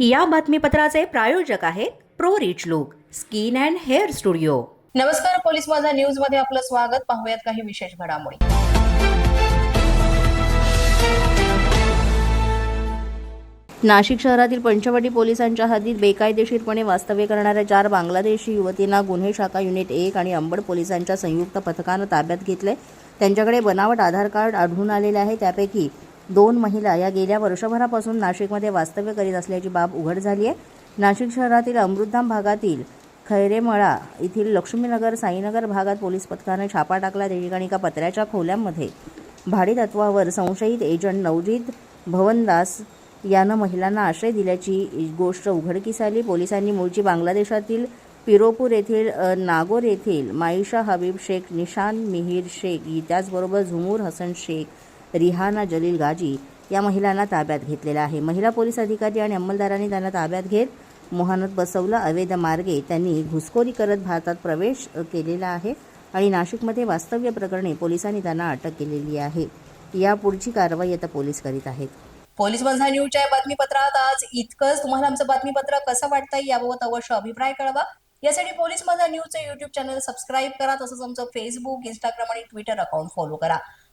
या बातमीपत्राचे प्रायोजक आहेत pro rich look skin and hair studio. नमस्कार पोलीस माझा न्यूजमध्ये आपलं स्वागत. पाहूयात काही विशेष घडामोडी. नाशिक शहरातील पंचवटी पोलिसांच्या हद्दीत बेकायदेशीरपणे वास्तव्य करणाऱ्या चार बांगलादेशी युवतींना गुन्हे शाखा युनिट एक आणि अंबड पोलिसांच्या संयुक्त पथकानं ताब्यात घेतले त्यांच्याकडे बनावट आधार कार्ड आढळून आलेले आहे. त्यापैकी दोन महिला या गेल्या वर्षभरापासून नाशिकमध्ये वास्तव्य करीत असल्याची बाब उघड झाली आहे. नाशिक शहरातील अमृतधाम भागातील खैरेमळा येथील लक्ष्मीनगर साईनगर भागात पोलीस पथकाने छापा टाकला. त्या ठिकाणी एका पत्र्याच्या खोल्यांमध्ये भाडेतत्वावर संशयित एजंट नवजीत भवनदास यानं महिलांना आश्रय दिल्याची गोष्ट उघडकीस आली. पोलिसांनी मूळची बांगलादेशातील पिरोपूर येथील नागोर येथील माईशा हबीब शेख निशान मिहीर शेख त्याचबरोबर झुमूर हसन शेख रिहाना जलील गाजी या महिलांना ताब्यात घेतलेला आहे. महिला पोलीस अधिकारी आणि अंमलदारांनी त्यांना ताब्यात घेत मोहानत बसवलं. अवैध मार्गे त्यांनी घुसखोरी करत भारतात प्रवेश केलेला आहे आणि नाशिकमध्ये वास्तव्य प्रकरणी पोलिसांनी त्यांना अटक केलेली आहे. यापुढची कारवाई आता पोलीस करीत आहेत. पोलीस बंधा न्यूजच्या बातमीपत्रात आज इतकंच. तुम्हाला आमचं बातमीपत्र कसं वाटतंय याबाबत अवश्य अभिप्राय कळवा. यासाठी पोलीस माझा न्यूजचं युट्यूब चॅनल सबस्क्राईब करा. तसंच आमचं फेसबुक इंस्टाग्राम आणि ट्विटर अकाउंट फॉलो करा.